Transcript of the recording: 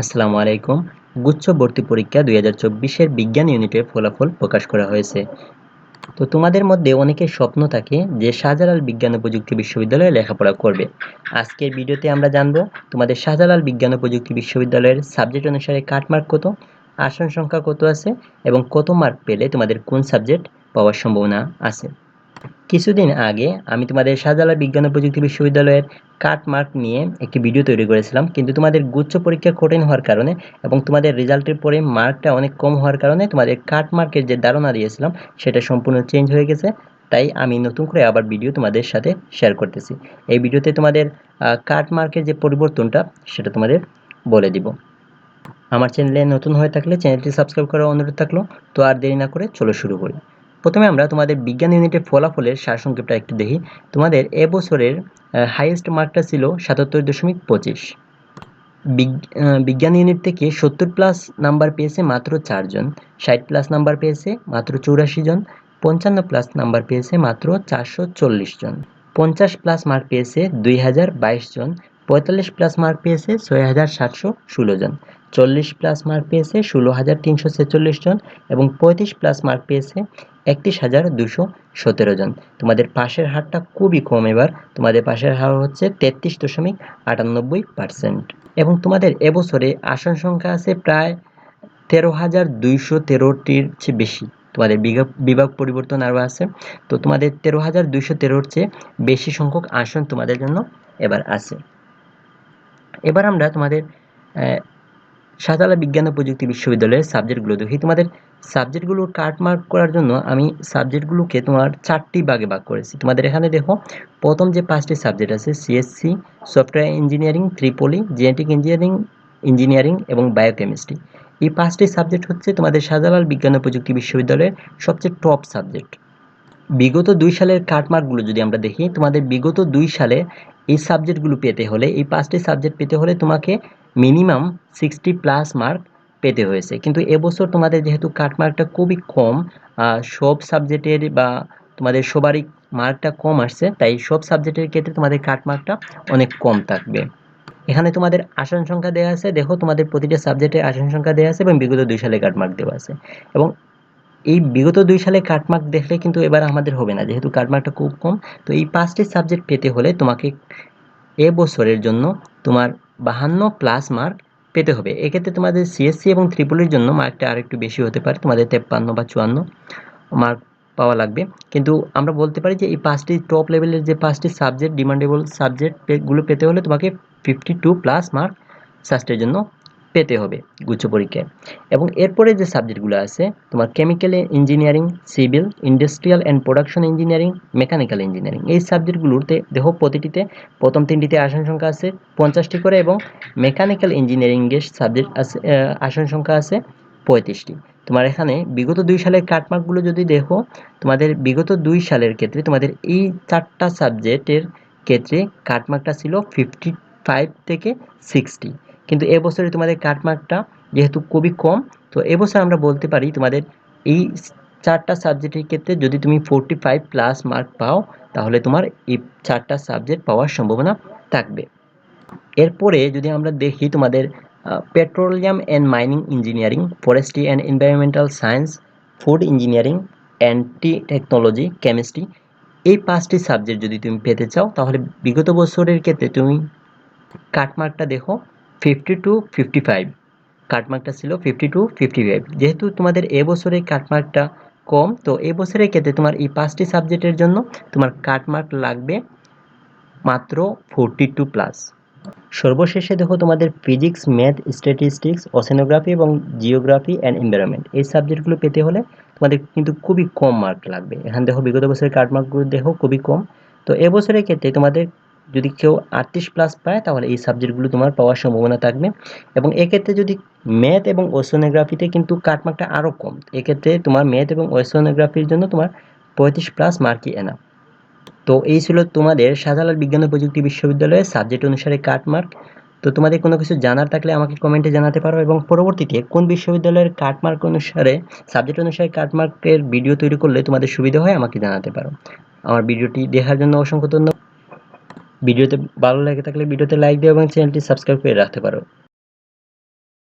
আসসালামু আলাইকুম। গুচ্ছ ভর্তি পরীক্ষা দুই হাজার চব্বিশের বিজ্ঞান ইউনিটের ফলাফল প্রকাশ করা হয়েছে। তো তোমাদের মধ্যে অনেকের স্বপ্ন থাকে যে শাহজালাল বিজ্ঞান ও প্রযুক্তি বিশ্ববিদ্যালয়ে লেখাপড়া করবে। আজকের ভিডিওতে আমরা জানব তোমাদের শাহজালাল বিজ্ঞান ও প্রযুক্তি বিশ্ববিদ্যালয়ের সাবজেক্ট অনুসারে কাটমার্ক কত, আসন সংখ্যা কত আছে, এবং কত মার্ক পেলে তোমাদের কোন সাবজেক্ট পাওয়ার সম্ভাবনা আছে। কিছুদিন আগে আমি তোমাদের শাহজালাল বিজ্ঞান ও প্রযুক্তি বিশ্ববিদ্যালয়ের কাট মার্ক নিয়ে একটি ভিডিও তৈরি করেছিলাম। কিন্তু তোমাদের গুচ্ছ পরীক্ষা কঠিন হওয়ার কারণে এবং তোমাদের রেজাল্টের পরে মার্কটা অনেক কম হওয়ার কারণে তোমাদের কাট মার্কের যে ধারণা দিয়েছিলাম, সেটা সম্পূর্ণ চেঞ্জ হয়ে গেছে। তাই আমি নতুন করে আবার ভিডিও তোমাদের সাথে শেয়ার করতেছি। এই ভিডিওতে তোমাদের কাট মার্কের যে পরিবর্তনটা, সেটা তোমাদের বলে দিব। আমার চ্যানেলে নতুন হয়ে থাকলে চ্যানেলটি সাবস্ক্রাইব করার অনুরোধ থাকল। তো আর দেরি না করে চলো শুরু করি। প্রথমে আমরা তোমাদের বিজ্ঞান ইউনিটের ফলাফলের সারসংক্ষেপটা একটু দেখি। তোমাদের এবছরের হাইয়েস্ট মার্কটা ছিল সাতাত্তর দশমিক পঁচিশ। বিজ্ঞান ইউনিট থেকে সত্তর প্লাস নাম্বার পেয়েছে মাত্র চারজন ষাট প্লাস নাম্বার পেয়েছে মাত্র চৌরাশি জন। পঞ্চান্ন প্লাস নাম্বার পেয়েছে মাত্র চারশো চল্লিশ জন। পঞ্চাশ প্লাস মার্ক পেয়েছে দুই হাজার বাইশ জন। পঁয়তাল্লিশ প্লাস মার্ক পেয়েছে ছয় হাজার সাতশো ষোলো জন। চল্লিশ প্লাস মার্ক পেয়েছে ষোলো হাজার তিনশো ছেচল্লিশ জন এবং পঁয়ত্রিশ প্লাস মার্ক পেয়েছে একত্রিশ হাজার দুশো সতেরো জন। তোমাদের পাশের হারটা খুবই কম এবার। তোমাদের পাশের হার হচ্ছে তেত্রিশ দশমিক আটানব্বই পার্সেন্ট। এবং তোমাদের এবছরে আসন সংখ্যা আছে প্রায় তেরো হাজার দুইশো তেরোটির চেয়ে বেশি। তোমাদের বিভাগ পরিবর্তন আরও আছে। তো তোমাদের তেরো হাজার দুইশো তেরোর চেয়ে বেশি সংখ্যক আসন তোমাদের জন্য এবার আছে। এবার আমরা তোমাদের শাহজালাল বিজ্ঞান ও প্রযুক্তি বিশ্ববিদ্যালয়ের সাবজেক্টগুলো দেখি। তোমাদের সাবজেক্টগুলো কাট মার্ক করার জন্য আমি সাবজেক্টগুলোকে তোমার চারটি ভাগে ভাগ করেছি। তোমাদের এখানে দেখো, প্রথম যে পাঁচটি সাবজেক্ট আছে CSC software engineering triple E genetic engineering engineering এবং বায়োকেমিস্ট্রি এই পাঁচটি সাবজেক্ট হচ্ছে তোমাদের শাহজালাল বিজ্ঞান ও প্রযুক্তি বিশ্ববিদ্যালয়ের সবচেয়ে টপ সাবজেক্ট। বিগত দুই সালের কাটমার্কগুলো যদি আমরা দেখি, তোমাদের বিগত দুই সালে এই সাবজেক্টগুলো পেতে হলে, এই পাঁচটি সাবজেক্ট পেতে হলে তোমাকে মিনিমাম সিক্সটি প্লাস মার্ক পেতে হয়েছে। কিন্তু এবছর তোমাদের যেহেতু কাটমার্কটা খুবই কম সব সাবজেক্টের বা তোমাদের সবারই মার্কটা কম আসছে, তাই সব সাবজেক্টের ক্ষেত্রে তোমাদের কাটমার্কটা অনেক কম থাকবে। এখানে তোমাদের আসন সংখ্যা দেওয়া আছে, দেখো তোমাদের প্রতিটা সাবজেক্টে আসন সংখ্যা দেওয়া আছে এবং বিগত দুই সালে কাটমার্ক দেওয়া আছে। এবং এই বিগত দুই সালে কাটমার্ক দেখলে কিন্তু এবার আমাদের হবে না, যেহেতু কাটমার্কটা খুব কম। তো এই পাঁচটি সাবজেক্ট পেতে হলে তোমাকে এ বছরের জন্য তোমার বাহান্ন প্লাস মার্ক পেতে হবে। এক্ষেত্রে তোমাদের সিএসসি এবং ত্রিপুলের জন্য মার্কটা আরেকটু বেশি হতে পারে, তোমাদের তেপ্পান্ন বা চুয়ান্ন মার্ক পাওয়া লাগবে। কিন্তু আমরা বলতে পারি যে এই পাঁচটি টপ লেভেলের যে পাঁচটি সাবজেক্ট ডিমান্ডেবল সাবজেক্টগুলো পেতে হলে তোমাকে ফিফটি টু প্লাস মার্ক সাস্টের জন্য পেতে হবে গুচ্ছ পরীক্ষায়। এবং এরপরে যে সাবজেক্টগুলো আছে, তোমার chemical engineering civil industrial and production engineering mechanical engineering এই সাবজেক্টগুলোতে দেখো প্রতিটিতে প্রথম তিনটিতে আসন সংখ্যা আছে পঞ্চাশটি করে এবং মেকানিক্যাল ইঞ্জিনিয়ারিংয়ের সাবজেক্ট আছে আসন সংখ্যা আছে পঁয়ত্রিশটি। তোমার এখানে বিগত দুই সালের কাটমার্কগুলো যদি দেখো, তোমাদের বিগত দুই সালের ক্ষেত্রে তোমাদের এই চারটা সাবজেক্টের ক্ষেত্রে কাটমার্কটা ছিল ফিফটি ফাইভ থেকে সিক্সটি কিন্তু এবছরে তোমাদের কাটমার্কটা যেহেতু খুবই কম, তো এবছর আমরা বলতে পারি তোমাদের এই চারটা সাবজেক্টের ক্ষেত্রে যদি তুমি ফোরটি ফাইভ প্লাস মার্ক পাও, তাহলে তোমার এই চারটা সাবজেক্ট পাওয়ার সম্ভাবনা থাকবে। এরপরে যদি আমরা দেখি তোমাদের petroleum and mining engineering forestry and environmental science food engineering and technology chemistry এই পাঁচটি সাবজেক্ট যদি তুমি পেতে চাও, তাহলে বিগত বছরের ক্ষেত্রে তুমি কাটমার্কটা দেখো ফিফটি টু ফিফটি ফাইভ কাটমার্কটা ছিল ফিফটি টু ফিফটি ফাইভ যেহেতু তোমাদের এবছরে কাটমার্কটা কম, তো এবছরের ক্ষেত্রে তোমার এই পাঁচটি সাবজেক্টের জন্য তোমার কাটমার্ক লাগবে মাত্র ফোরটি টু প্লাস সর্বশেষে দেখো তোমাদের ফিজিক্স ম্যাথ স্ট্যাটিস্টিক্স ওসেনোগ্রাফি এবং জিওগ্রাফি অ্যান্ড এনভায়রনমেন্ট এই সাবজেক্টগুলো পেতে হলে তোমাদের কিন্তু খুবই কম মার্ক লাগবে। এখানে দেখো বিগত বছরের কাটমার্কগুলো দেখো খুবই কম। তো এবছরের ক্ষেত্রে তোমাদের যদি কেউ আটত্রিশ প্লাস পায়, তাহলে এই সাবজেক্টগুলো তোমার পাওয়ার সম্ভাবনা থাকবে। এবং এক্ষেত্রে যদি ম্যাথ এবং ওসোনোগ্রাফিতে কিন্তু কাটমার্কটা আরও কম, এক্ষেত্রে তোমার ম্যাথ এবং ওসোনোগ্রাফির জন্য তোমার পঁয়ত্রিশ প্লাস মার্কই এনা তো এই ছিল তোমাদের শাহজালাল বিজ্ঞান ও প্রযুক্তি বিশ্ববিদ্যালয়ের সাবজেক্ট অনুসারে কাটমার্ক তো তোমাদের কোনো কিছু জানার থাকলে আমাকে কমেন্টে জানাতে পারো এবং পরবর্তীতে কোন বিশ্ববিদ্যালয়ের কাটমার্ক অনুসারে সাবজেক্ট অনুসারে কাটমার্কের ভিডিও তৈরি করলে তোমাদের সুবিধা হয় আমাকে জানাতে পারো। আমার ভিডিওটি দেখার জন্য অসংখ্য ধন্যবাদ। ভিডিওতে ভালো লেগে থাকলে ভিডিওতে লাইক দিও এবং চ্যানেলটি সাবস্ক্রাইব করে রাখতে পারো।